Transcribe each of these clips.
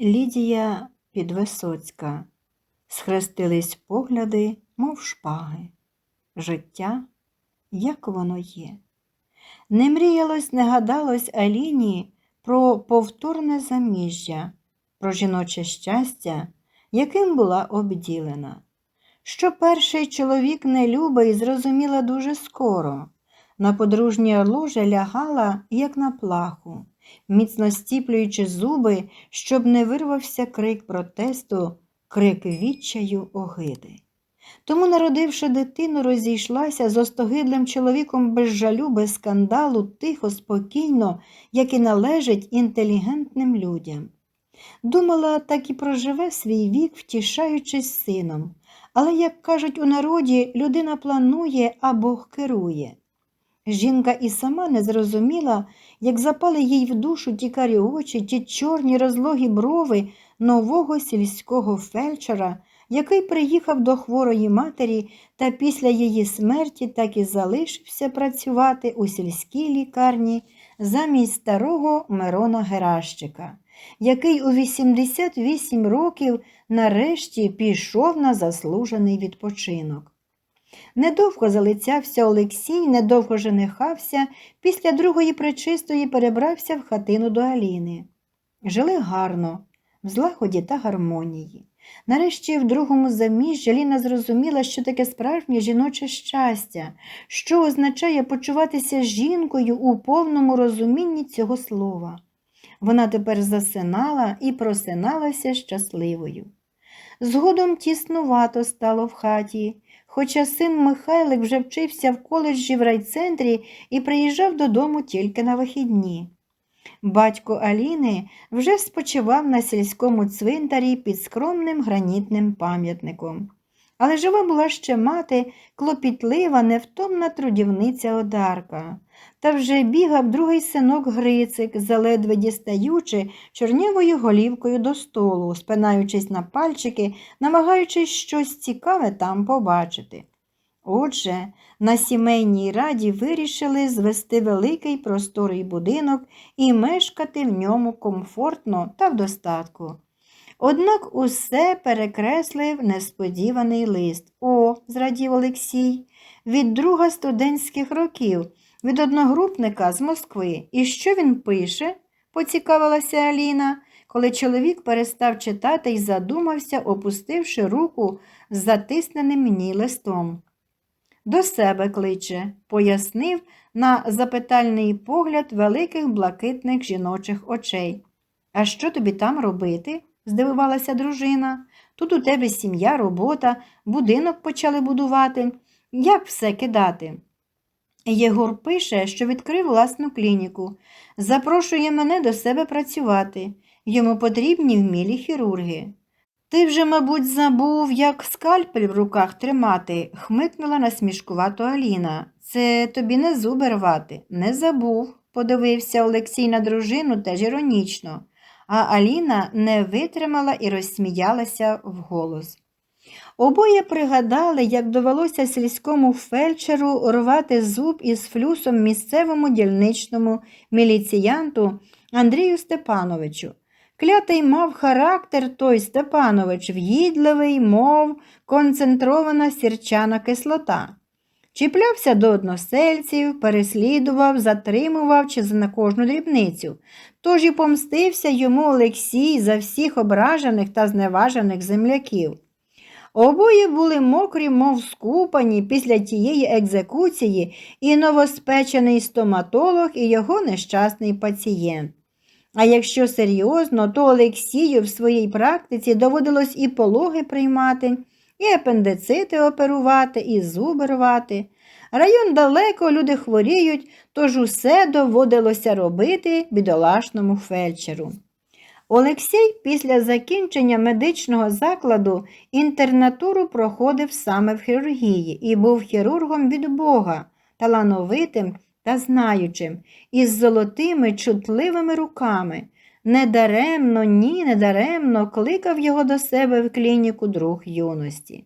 Лідія Підвисоцька. Схрестились погляди, мов шпаги. Життя, як воно є. Не мріялось, не гадалось Аліні про повторне заміжжя, про жіноче щастя, яким була обділена. Що перший чоловік не любий, зрозуміла дуже скоро. На подружнє ложе лягала, як на плаху, міцно стіплюючи зуби, щоб не вирвався крик протесту, крик відчаю огиди. Тому, народивши дитину, розійшлася з остогидлим чоловіком без жалю, без скандалу, тихо, спокійно, як і належить інтелігентним людям. Думала, так і проживе свій вік, втішаючись сином. Але, як кажуть у народі, людина планує, а Бог керує. Жінка і сама не зрозуміла, як запали їй в душу ті карі очі, ті чорні розлогі брови нового сільського фельдшера, який приїхав до хворої матері та після її смерті так і залишився працювати у сільській лікарні замість старого Мирона Геращика, який у 88 років нарешті пішов на заслужений відпочинок. Недовго залицявся Олексій, недовго женихався, після другої причистої перебрався в хатину до Аліни. Жили гарно, в злагоді та гармонії. Нарешті в другому заміжжі Ліна зрозуміла, що таке справжнє жіноче щастя, що означає почуватися жінкою у повному розумінні цього слова. Вона тепер засинала і просиналася щасливою. Згодом тіснувато стало в хаті, хоча син Михайлик вже вчився в коледжі в райцентрі і приїжджав додому тільки на вихідні. Батько Аліни вже спочивав на сільському цвинтарі під скромним гранітним пам'ятником. Але жива була ще мати, клопітлива, невтомна трудівниця Одарка. Та вже бігав другий синок Грицик, заледве дістаючи чорнявою голівкою до столу, спинаючись на пальчики, намагаючись щось цікаве там побачити. Отже, на сімейній раді вирішили звести великий просторий будинок і мешкати в ньому комфортно та в достатку. Однак усе перекреслив несподіваний лист. О, зрадів Олексій, від друга студентських років, від одногрупника з Москви. І що він пише? поцікавилася Аліна, коли чоловік перестав читати і задумався, опустивши руку з затисненим мені листом. До себе кличе, пояснив на запитальний погляд великих блакитних жіночих очей. А що тобі там робити? Здивувалася дружина. Тут у тебе сім'я, робота, будинок почали будувати. Як все кидати? Єгор пише, що відкрив власну клініку, запрошує мене до себе працювати. Йому потрібні вмілі хірурги. Ти вже, мабуть, забув, як скальпель в руках тримати, хмикнула насмішкувато Аліна. Це тобі не зуби рвати. Не забув, подивився Олексій на дружину теж іронічно, а Аліна не витримала і розсміялася вголос. Обоє пригадали, як довелося сільському фельдшеру рвати зуб із флюсом місцевому дільничному міліціянту Андрію Степановичу. Клятий мав характер той Степанович, в'їдливий, мов концентрована сірчана кислота. Чіплявся до односельців, переслідував, затримував чи на кожну дрібницю. Тож і помстився йому Олексій за всіх ображених та зневажених земляків. Обоє були мокрі, мов скупані після тієї екзекуції і новоспечений стоматолог, і його нещасний пацієнт. А якщо серйозно, то Олексію в своїй практиці доводилось і пологи приймати, і апендицити оперувати, і зуби рвати. Район далеко, люди хворіють, тож усе доводилося робити бідолашному фельдшеру. Олексій після закінчення медичного закладу інтернатуру проходив саме в хірургії і був хірургом від Бога, талановитим та знаючим, із золотими чутливими руками. Недаремно, ні, недаремно кликав його до себе в клініку друг юності.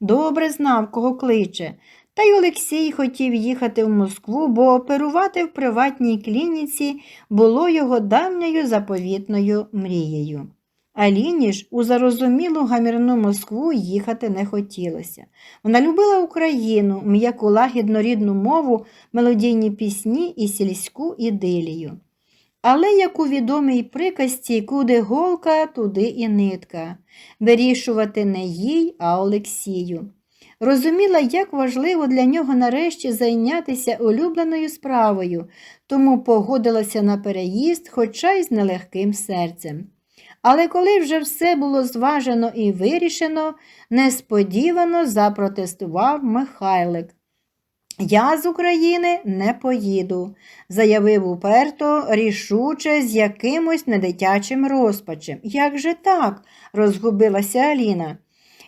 Добре знав, кого кличе, та й Олексій хотів їхати в Москву, бо оперувати в приватній клініці було його давньою заповітною мрією. Аліні ж у зарозумілу гамірну Москву їхати не хотілося. Вона любила Україну, м'яку лагідну рідну мову, мелодійні пісні і сільську ідилію. Але, як у відомій приказці, куди голка, туди і нитка. Вирішувати не їй, а Олексію. Розуміла, як важливо для нього нарешті зайнятися улюбленою справою, тому погодилася на переїзд, хоча й з нелегким серцем. Але коли вже все було зважено і вирішено, несподівано запротестував Михайлик. Я з України не поїду, заявив уперто, рішуче, з якимось недитячим розпачем. Як же так? розгубилася Аліна.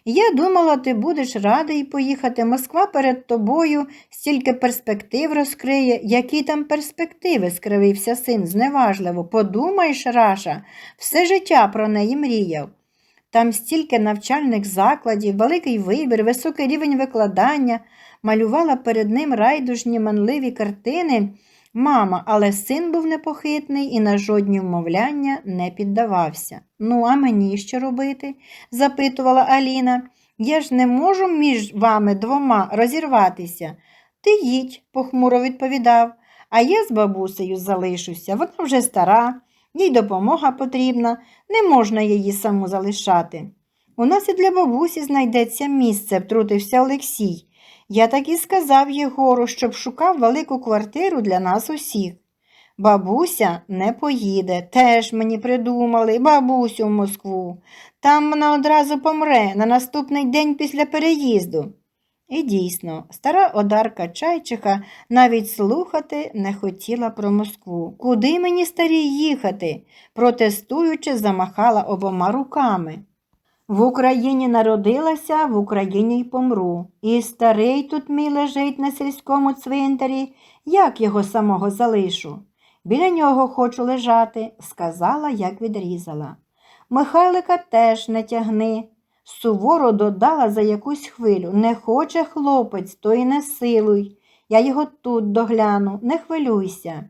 Я думала, ти будеш радий поїхати. Москва перед тобою стільки перспектив розкриє. Які там перспективи? скривився син зневажливо. Подумаєш, Раша, все життя про неї мріяв. Там стільки навчальних закладів, великий вибір, високий рівень викладання, малювала перед ним райдужні манливі картини. Мама, але син був непохитний і на жодні вмовляння не піддавався. Ну, а мені що робити? запитувала Аліна. Я ж не можу між вами двома розірватися. Ти їдь, похмуро відповідав, а я з бабусею залишуся. Вона вже стара, їй допомога потрібна, не можна її саму залишати. У нас і для бабусі знайдеться місце, втрутився Олексій. Я так і сказав Єгору, щоб шукав велику квартиру для нас усіх. Бабуся не поїде, теж мені придумали, бабусю в Москву. Там вона одразу помре на наступний день після переїзду. І дійсно, стара одарка Чайчиха навіть слухати не хотіла про Москву. Куди мені старій їхати? протестуючи, замахала обома руками. В Україні народилася, в Україні й помру. І старий тут мій лежить на сільському цвинтарі, як його самого залишу. Біля нього хочу лежати, сказала, як відрізала. Михайлика теж не тягни. Суворо додала за якусь хвилю. Не хоче хлопець, то й не силуй. Я його тут догляну, не хвилюйся.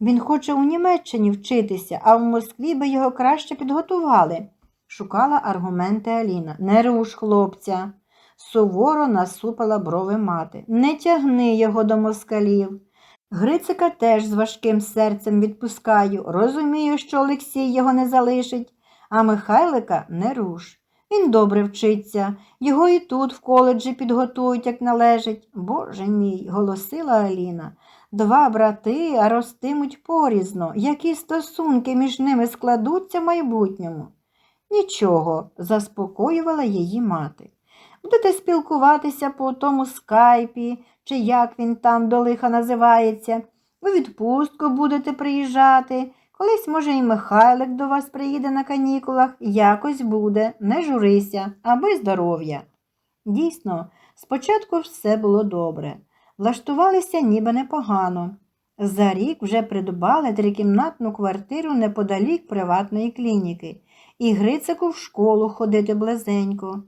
Він хоче у Німеччині вчитися, а в Москві би його краще підготували шукала аргументи Аліна. Не руш, хлопця. Суворо насупила брови мати. Не тягни його до москалів. Грицика теж з важким серцем відпускаю. Розумію, що Олексій його не залишить, а Михайлика не руш. Він добре вчиться, його і тут в коледжі підготують, як належить. Боже мій, голосила Аліна. Два брати, ростимуть порізно. Які стосунки між ними складуться в майбутньому? Нічого, заспокоювала її мати. Будете спілкуватися по тому скайпі, чи як він там до лиха називається. У відпустку будете приїжджати. Колись, може, і Михайлик до вас приїде на канікулах. Якось буде, не журися, аби здоров'я. Дійсно, спочатку все було добре. Влаштувалися ніби непогано. За рік вже придбали трикімнатну квартиру неподалік приватної клініки і Грицику в школу ходити близенько.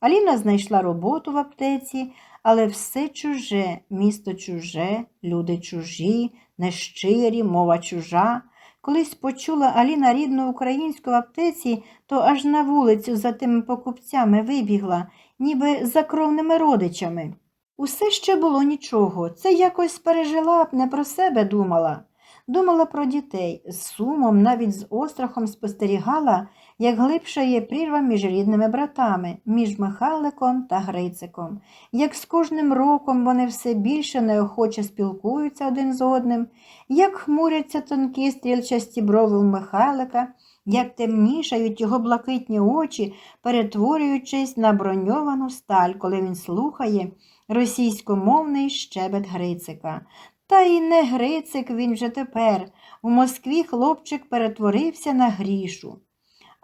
Аліна знайшла роботу в аптеці, але все чуже, місто чуже, люди чужі, нещирі, мова чужа. Колись почула Аліна рідну українську в аптеці, то аж на вулицю за тими покупцями вибігла, ніби за кровними родичами. Усе ще було нічого, це якось пережила б, не про себе думала. Думала про дітей, з сумом, навіть з острахом спостерігала, як глибше є прірва між рідними братами, між Михайликом та Грициком, як з кожним роком вони все більше неохоче спілкуються один з одним, як хмуряться тонкі стрільчасті брови у Михайлика, як темнішають його блакитні очі, перетворюючись на броньовану сталь, коли він слухає російськомовний щебет Грицика. Та й не Грицик він вже тепер. У Москві хлопчик перетворився на грішу.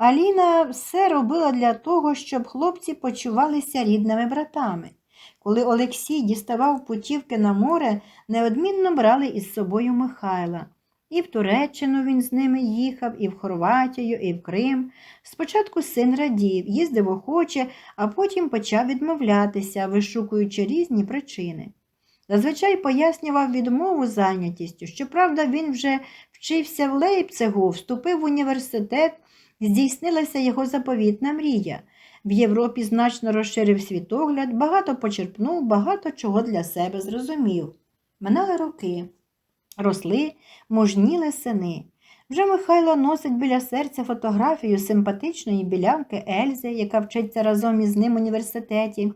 Аліна все робила для того, щоб хлопці почувалися рідними братами. Коли Олексій діставав путівки на море, неодмінно брали із собою Михайла. І в Туреччину він з ними їхав, і в Хорватію, і в Крим. Спочатку син радів, їздив охоче, а потім почав відмовлятися, вишукуючи різні причини. Зазвичай пояснював відмову зайнятістю. Щоправда, він вже вчився в Лейпцигу, вступив в університет здійснилася його заповітна мрія. В Європі значно розширив світогляд, багато почерпнув, багато чого для себе зрозумів. Минали роки, росли, мужніли сини. Вже Михайло носить біля серця фотографію симпатичної білянки Ельзи, яка вчиться разом із ним в університеті.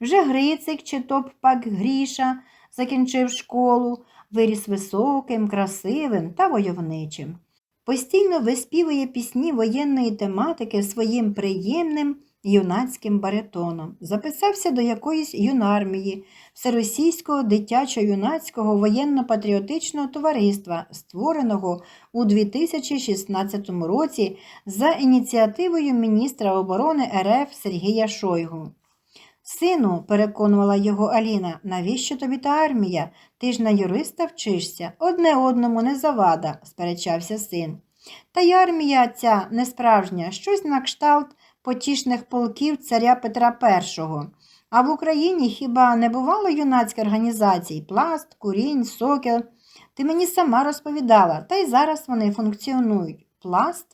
Вже Грицик чи топ-пак Гріша закінчив школу, виріс високим, красивим та войовничим. Постійно виспівує пісні воєнної тематики своїм приємним юнацьким баритоном. Записався до якоїсь юнармії, всеросійського дитячо-юнацького воєнно-патріотичного товариства, створеного у 2016 році за ініціативою міністра оборони РФ Сергія Шойгу. Сину, переконувала його Аліна, навіщо тобі та армія? Ти ж на юриста вчишся, одне одному не завада, сперечався син. Та й армія ця несправжня, щось на кшталт потішних полків царя Петра І. А в Україні хіба не бувало юнацьких організацій Пласт, Курінь, Сокіл? Ти мені сама розповідала, та й зараз вони функціонують. Пласт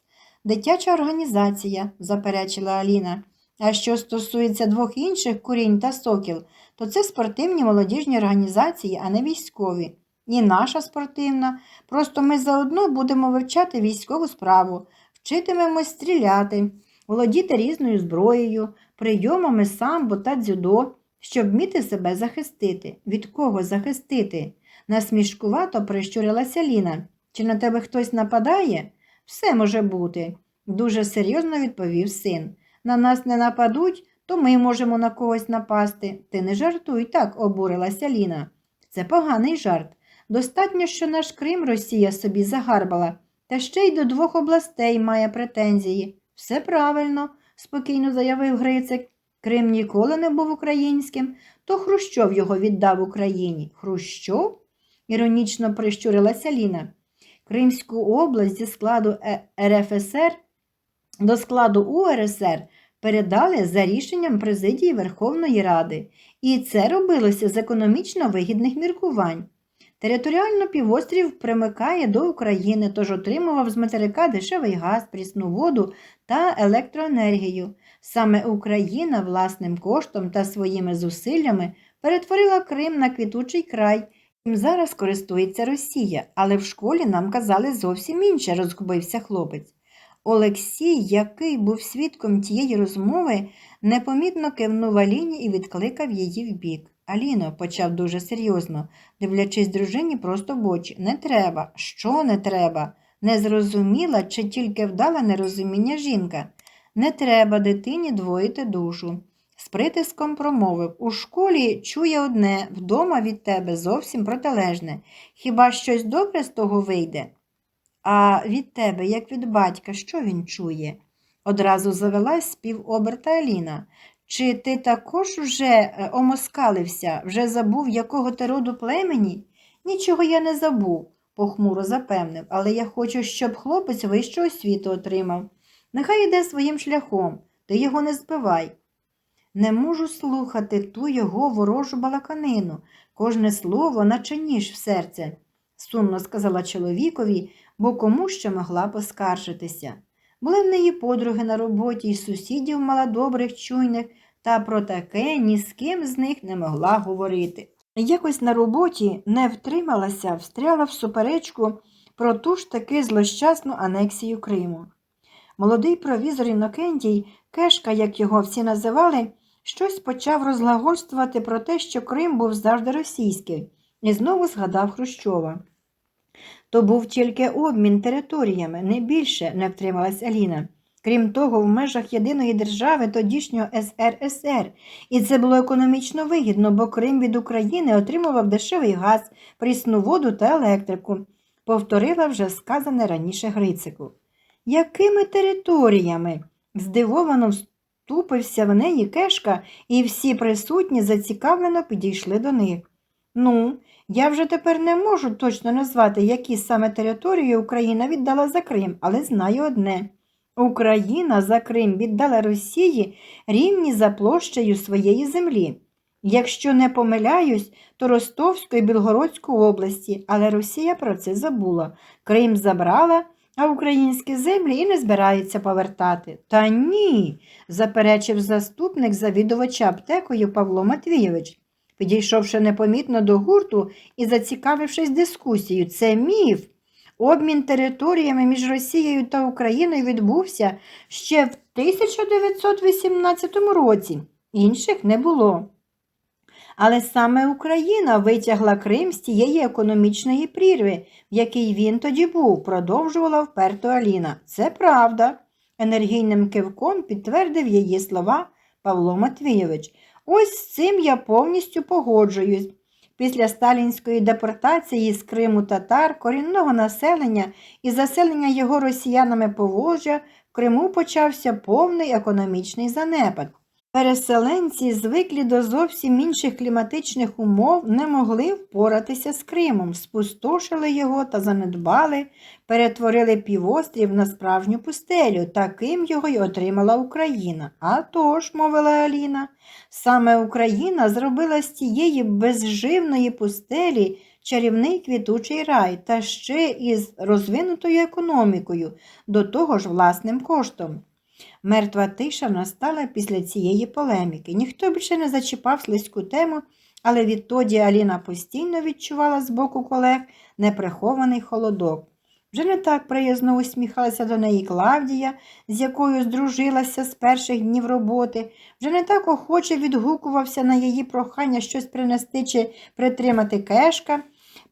дитяча організація, заперечила Аліна. А що стосується двох інших курінь та сокіл, то це спортивні молодіжні організації, а не військові. І наша спортивна. Просто ми заодно будемо вивчати військову справу, вчитимемось стріляти, володіти різною зброєю, прийомами самбо та дзюдо, щоб вміти себе захистити. Від кого захистити? Насмішкувато прищурилася Ліна. Чи на тебе хтось нападає? Все може бути, дуже серйозно відповів син. На нас не нападуть, то ми можемо на когось напасти. Ти не жартуй так, обурилася Ліна. Це поганий жарт. Достатньо, що наш Крим Росія собі загарбала, та ще й до двох областей має претензії. Все правильно, спокійно заявив Грицик. Крим ніколи не був українським, то Хрущов його віддав Україні. Хрущов? іронічно прищурилася Ліна. Кримську область зі складу Е- РФСР до складу УРСР передали за рішенням президії Верховної Ради, і це робилося з економічно вигідних міркувань. Територіально півострів примикає до України, тож отримував з материка дешевий газ, прісну воду та електроенергію. Саме Україна власним коштом та своїми зусиллями перетворила Крим на квітучий край. Їм зараз користується Росія, але в школі нам казали зовсім інше, розгубився хлопець. Олексій, який був свідком тієї розмови, непомітно кивнув Аліні і відкликав її вбік. Аліно, почав дуже серйозно, дивлячись дружині просто в очі. Не треба. Що не треба? Не зрозуміла чи тільки вдала нерозуміння жінка. Не треба дитині двоїти душу. З притиском промовив у школі чує одне, вдома від тебе зовсім протилежне. Хіба щось добре з того вийде? А від тебе, як від батька, що він чує? Одразу завелась співоберта Аліна. Чи ти також уже е, омоскалився, вже забув, якого ти роду племені? Нічого я не забув, похмуро запевнив, але я хочу, щоб хлопець вищу освіту отримав. Нехай йде своїм шляхом, ти його не збивай. Не можу слухати ту його ворожу балаканину, кожне слово, наче ніж в серце, сумно сказала чоловікові, бо кому ще могла поскаржитися. Були в неї подруги на роботі і сусідів мала добрих, чуйних, та про таке ні з ким з них не могла говорити. Якось на роботі не втрималася, встряла в суперечку про ту ж таки злощасну анексію Криму. Молодий провізор Інокентій, Кешка, як його всі називали, щось почав розглагольствувати про те, що Крим був завжди російський, і знову згадав Хрущова. То був тільки обмін територіями, не більше, не втрималась Аліна. Крім того, в межах єдиної держави тодішнього СРСР, і це було економічно вигідно, бо Крим від України отримував дешевий газ, прісну воду та електрику, повторила вже сказане раніше Грицику. Якими територіями? здивовано вступився в неї кешка, і всі присутні зацікавлено підійшли до них. Ну, я вже тепер не можу точно назвати, які саме території Україна віддала за Крим, але знаю одне. Україна за Крим віддала Росії рівні за площею своєї землі. Якщо не помиляюсь, то Ростовську і Білгородську області, але Росія про це забула. Крим забрала, а українські землі і не збираються повертати. Та ні, заперечив заступник завідувача аптекою Павло Матвійович, підійшовши непомітно до гурту і зацікавившись дискусією. Це міф. Обмін територіями між Росією та Україною відбувся ще в 1918 році. Інших не було. Але саме Україна витягла Крим з тієї економічної прірви, в якій він тоді був, продовжувала вперто Аліна. Це правда, енергійним кивком підтвердив її слова Павло Матвійович. Ось з цим я повністю погоджуюсь. Після сталінської депортації з Криму татар, корінного населення і заселення його росіянами Поволжя в Криму почався повний економічний занепад. Переселенці, звиклі до зовсім інших кліматичних умов, не могли впоратися з Кримом, спустошили його та занедбали, перетворили півострів на справжню пустелю. Таким його й отримала Україна. А тож, мовила Аліна, саме Україна зробила з тієї безживної пустелі чарівний квітучий рай та ще із розвинутою економікою, до того ж власним коштом. Мертва тиша настала після цієї полеміки. Ніхто більше не зачіпав слизьку тему, але відтоді Аліна постійно відчувала з боку колег неприхований холодок. Вже не так приязно усміхалася до неї Клавдія, з якою здружилася з перших днів роботи, вже не так охоче відгукувався на її прохання щось принести чи притримати кешка,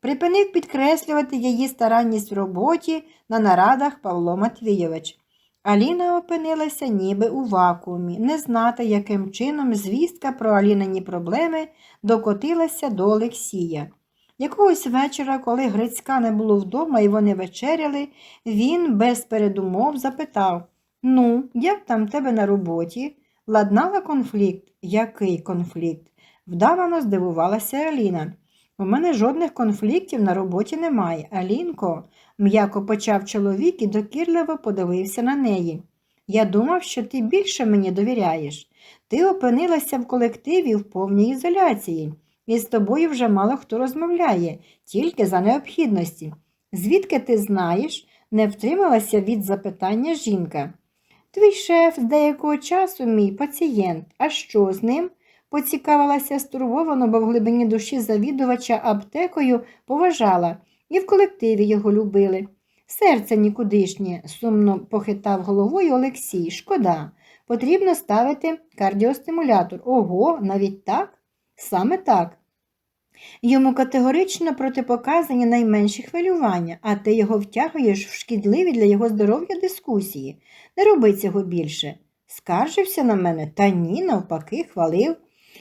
припинив підкреслювати її старанність в роботі на нарадах Павло Матвійович. Аліна опинилася ніби у вакуумі, не знати, яким чином звістка про Алінині проблеми докотилася до Олексія. Якогось вечора, коли Грицька не було вдома і вони вечеряли, він без передумов запитав Ну, як там тебе на роботі? Ладнала конфлікт? Який конфлікт? Вдавано здивувалася Аліна. У мене жодних конфліктів на роботі немає. Алінко, м'яко почав чоловік і докірливо подивився на неї. Я думав, що ти більше мені довіряєш. Ти опинилася в колективі в повній ізоляції, і з тобою вже мало хто розмовляє, тільки за необхідності. Звідки ти знаєш, не втрималася від запитання жінка. Твій шеф з деякого часу мій пацієнт, а що з ним? поцікавилася стурбовано, бо в глибині душі завідувача аптекою поважала, і в колективі його любили. Серце нікудишнє, сумно похитав головою Олексій. Шкода. Потрібно ставити кардіостимулятор. Ого, навіть так? Саме так. Йому категорично протипоказані найменші хвилювання, а ти його втягуєш в шкідливі для його здоров'я дискусії. Не роби цього більше. Скаржився на мене, та ні, навпаки, хвалив.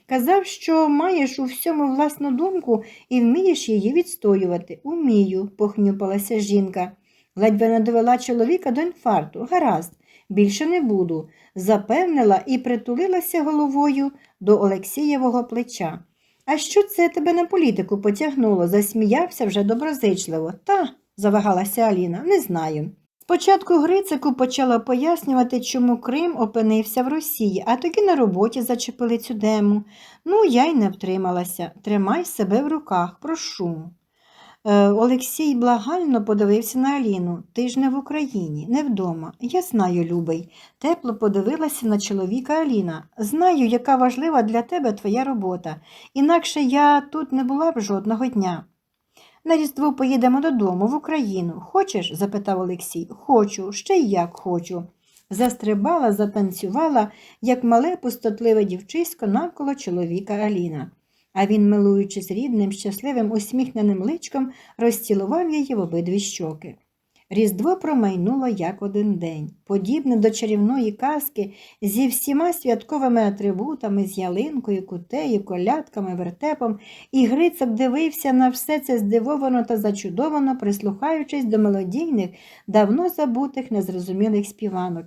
Казав, що маєш у всьому власну думку і вмієш її відстоювати. Умію, похнюпалася жінка. Ледь не довела чоловіка до інфаркту. Гаразд, більше не буду, запевнила і притулилася головою до Олексієвого плеча. А що це тебе на політику потягнуло? засміявся вже доброзичливо. Та, завагалася Аліна, не знаю. Спочатку Грицику почала пояснювати, чому Крим опинився в Росії, а тоді на роботі зачепили цю дему. Ну, я й не втрималася. Тримай себе в руках, прошу. Е, Олексій благально подивився на Аліну. Ти ж не в Україні, не вдома. Я знаю, любий. Тепло подивилася на чоловіка Аліна. Знаю, яка важлива для тебе твоя робота. Інакше я тут не була б жодного дня. На Різдво поїдемо додому, в Україну. Хочеш? запитав Олексій. Хочу, ще й як хочу. Застрибала, затанцювала, як мале пустотливе дівчисько навколо чоловіка Аліна. А він, милуючись рідним, щасливим, усміхненим личком, розцілував її в обидві щоки. Різдво промайнуло як один день, подібне до чарівної казки зі всіма святковими атрибутами, з ялинкою, кутею, колядками, вертепом, і Грицак дивився на все це здивовано та зачудовано, прислухаючись до мелодійних, давно забутих, незрозумілих співанок.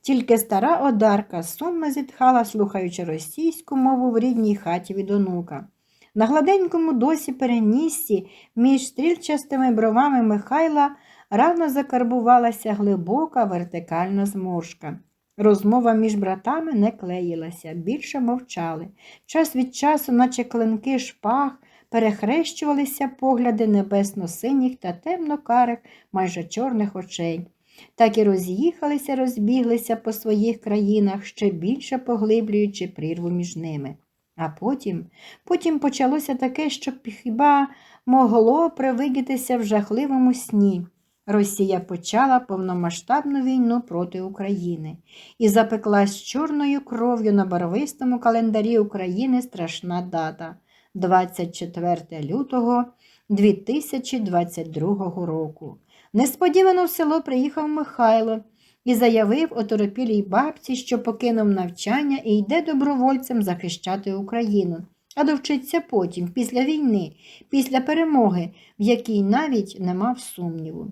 Тільки стара одарка сумно зітхала, слухаючи російську мову в рідній хаті від онука. На гладенькому досі перенісці між стрільчастими бровами Михайла рано закарбувалася глибока вертикальна зморшка. Розмова між братами не клеїлася, більше мовчали. Час від часу, наче клинки шпаг, перехрещувалися погляди небесно-синіх та темно-карих, майже чорних очей. так і роз'їхалися, розбіглися по своїх країнах, ще більше поглиблюючи прірву між ними. А потім, потім почалося таке, що хіба могло привидітися в жахливому сні. Росія почала повномасштабну війну проти України і запеклась чорною кров'ю на барвистому календарі України страшна дата 24 лютого 2022 року. Несподівано в село приїхав Михайло і заявив оторопілій бабці, що покинув навчання і йде добровольцем захищати Україну, а довчиться потім, після війни, після перемоги, в якій навіть не мав сумніву.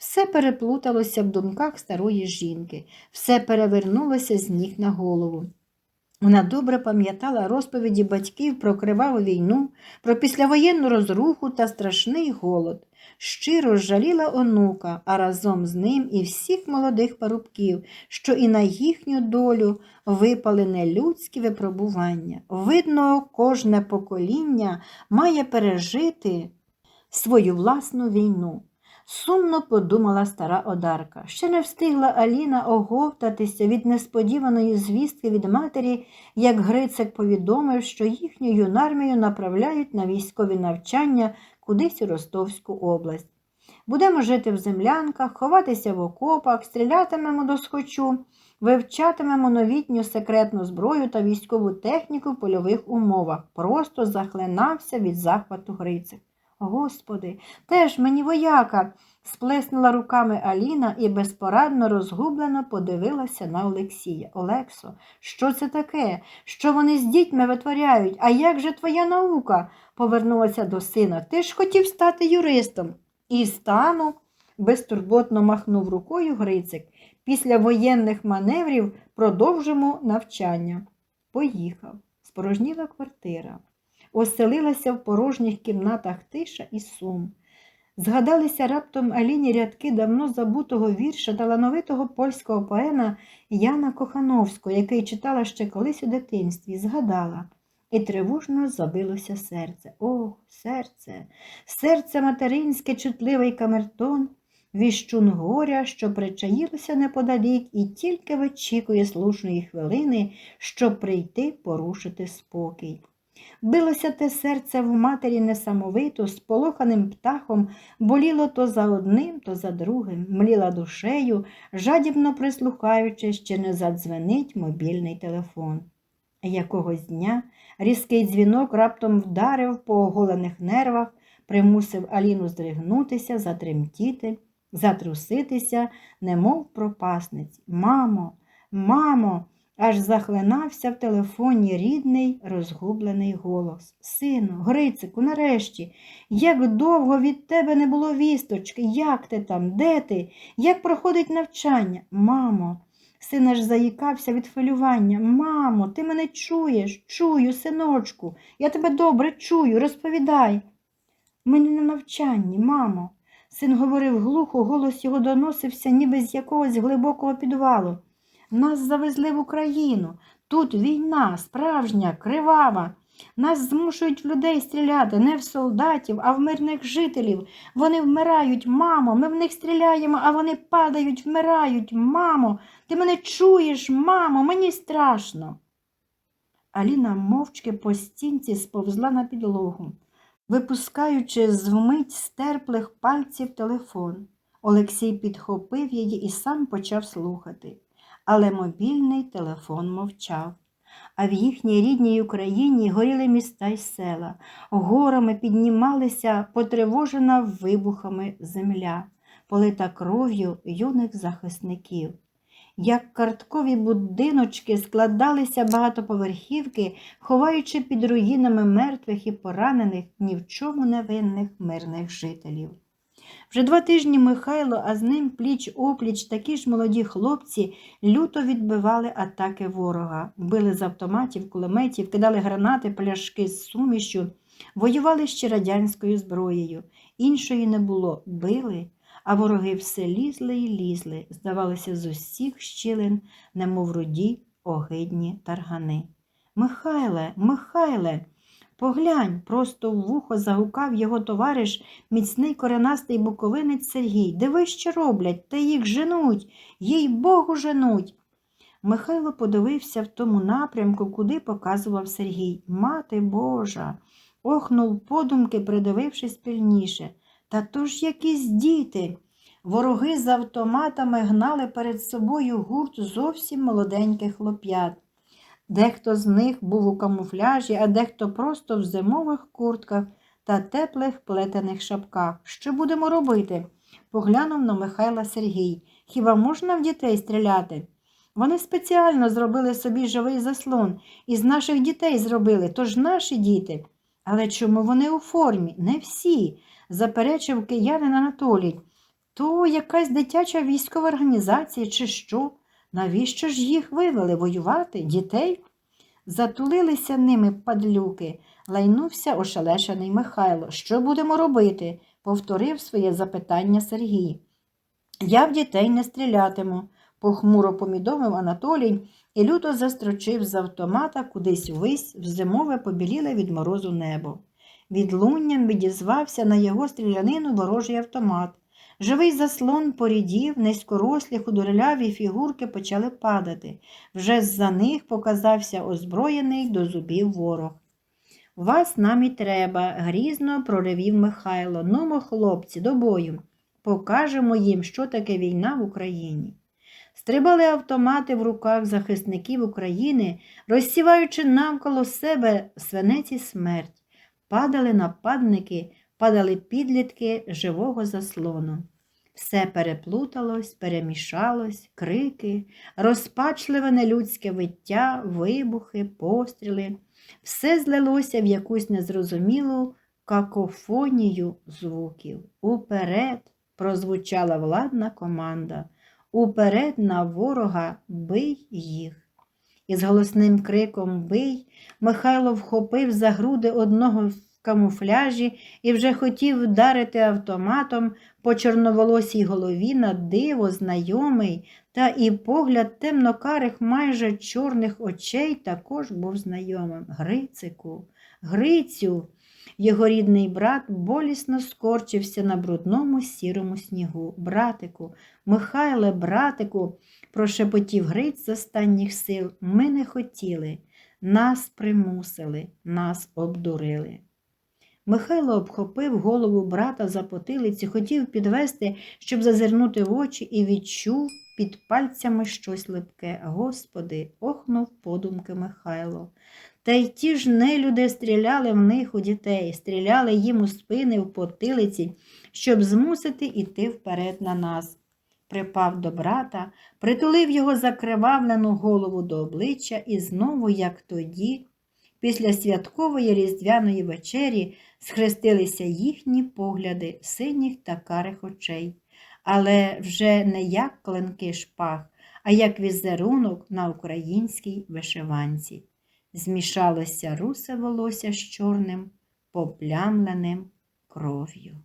Все переплуталося в думках старої жінки, все перевернулося з ніг на голову. Вона добре пам'ятала розповіді батьків про криваву війну, про післявоєнну розруху та страшний голод. Щиро жаліла онука, а разом з ним і всіх молодих парубків, що і на їхню долю випали нелюдські випробування. Видно, кожне покоління має пережити свою власну війну. Сумно подумала стара одарка. Ще не встигла Аліна оговтатися від несподіваної звістки від матері, як Грицик повідомив, що їхню юнармію направляють на військові навчання кудись у Ростовську область. Будемо жити в землянках, ховатися в окопах, стрілятимемо до схочу, вивчатимемо новітню секретну зброю та військову техніку в польових умовах. Просто захлинався від захвату Грицик. Господи, теж мені вояка, сплеснула руками Аліна і безпорадно розгублено подивилася на Олексія. Олексо, що це таке? Що вони з дітьми витворяють? А як же твоя наука? повернулася до сина. Ти ж хотів стати юристом. І стану, безтурботно махнув рукою Грицик. Після воєнних маневрів продовжимо навчання. Поїхав. Спорожніла квартира оселилася в порожніх кімнатах тиша і сум. Згадалися раптом Аліні рядки давно забутого вірша талановитого польського поена Яна Кохановського, який читала ще колись у дитинстві, згадала. І тривожно забилося серце. О, серце, серце материнське, чутливий камертон, віщун горя, що причаїлося неподалік, і тільки вичікує слушної хвилини, щоб прийти порушити спокій. Билося те серце в матері несамовито, сполоханим птахом, боліло то за одним, то за другим, мліла душею, жадібно прислухаючись, чи не задзвенить мобільний телефон. Якогось дня різкий дзвінок раптом вдарив по оголених нервах, примусив Аліну здригнутися, затремтіти, затруситися, немов пропасниць. Мамо, мамо аж захлинався в телефоні рідний, розгублений голос. Сину, Грицику, нарешті, як довго від тебе не було вісточки, як ти там, де ти, як проходить навчання? Мамо, син аж заїкався від хвилювання. Мамо, ти мене чуєш, чую, синочку, я тебе добре чую, розповідай. Ми на навчанні, мамо. Син говорив глухо, голос його доносився, ніби з якогось глибокого підвалу. Нас завезли в Україну. Тут війна, справжня, кривава. Нас змушують в людей стріляти, не в солдатів, а в мирних жителів. Вони вмирають, мамо, ми в них стріляємо, а вони падають, вмирають. Мамо, ти мене чуєш, мамо, мені страшно. Аліна мовчки по стінці сповзла на підлогу, випускаючи з вмить стерплих пальців телефон. Олексій підхопив її і сам почав слухати але мобільний телефон мовчав. А в їхній рідній Україні горіли міста й села, горами піднімалися потривожена вибухами земля, полита кров'ю юних захисників. Як карткові будиночки складалися багатоповерхівки, ховаючи під руїнами мертвих і поранених ні в чому невинних мирних жителів. Вже два тижні Михайло, а з ним пліч опліч такі ж молоді хлопці люто відбивали атаки ворога, били з автоматів, кулеметів, кидали гранати, пляшки з сумішю, воювали ще радянською зброєю. Іншої не було, били, а вороги все лізли і лізли, здавалося, з усіх щілин, немов руді, огидні таргани. Михайле, Михайле Поглянь, просто в вухо загукав його товариш, міцний коренастий буковинець Сергій. Диви, що роблять, та їх женуть, їй Богу женуть. Михайло подивився в тому напрямку, куди показував Сергій. Мати Божа. Охнув подумки, придивившись пильніше. Та то ж якісь діти. Вороги з автоматами гнали перед собою гурт зовсім молоденьких хлоп'ят. Дехто з них був у камуфляжі, а дехто просто в зимових куртках та теплих плетених шапках. Що будемо робити? поглянув на Михайла Сергій. Хіба можна в дітей стріляти? Вони спеціально зробили собі живий заслон, і з наших дітей зробили, тож наші діти. Але чому вони у формі? Не всі, заперечив киянин Анатолій. То якась дитяча військова організація чи що? Навіщо ж їх вивели воювати? Дітей? Затулилися ними падлюки, лайнувся ошелешений Михайло. Що будемо робити? повторив своє запитання Сергій. Я в дітей не стрілятиму, похмуро помідомив Анатолій і люто застрочив з автомата кудись ввись в зимове побіліле від морозу небо. Відлунням відізвався на його стрілянину ворожий автомат. Живий заслон порідів, низькорослі худорляві фігурки почали падати. Вже з-за них показався озброєний до зубів ворог. Вас нам і треба, грізно проривів Михайло. Нумо, хлопці, до бою. Покажемо їм, що таке війна в Україні. Стрибали автомати в руках захисників України, розсіваючи навколо себе свинець і смерть. Падали нападники, падали підлітки живого заслону. Все переплуталось, перемішалось, крики, розпачливе нелюдське виття, вибухи, постріли. Все злилося в якусь незрозумілу какофонію звуків. Уперед прозвучала владна команда. Уперед на ворога бий їх. Із голосним криком Бий Михайло вхопив за груди одного камуфляжі і вже хотів вдарити автоматом по чорноволосій голові на диво знайомий, та і погляд темнокарих майже чорних очей також був знайомим. Грицику, Грицю. Його рідний брат болісно скорчився на брудному сірому снігу. Братику, Михайле, братику, прошепотів Гриць з останніх сил. Ми не хотіли, нас примусили, нас обдурили. Михайло обхопив голову брата за потилиці, хотів підвести, щоб зазирнути в очі, і відчув під пальцями щось липке. Господи, охнув подумки Михайло. Та й ті ж нелюди стріляли в них у дітей, стріляли їм у спини в потилиці, щоб змусити йти вперед на нас. Припав до брата, притулив його закривавлену голову до обличчя і знову, як тоді, після святкової різдвяної вечері, схрестилися їхні погляди синіх та карих очей, але вже не як клинки шпаг, а як візерунок на українській вишиванці. Змішалося русе волосся з чорним, поплямленим кров'ю.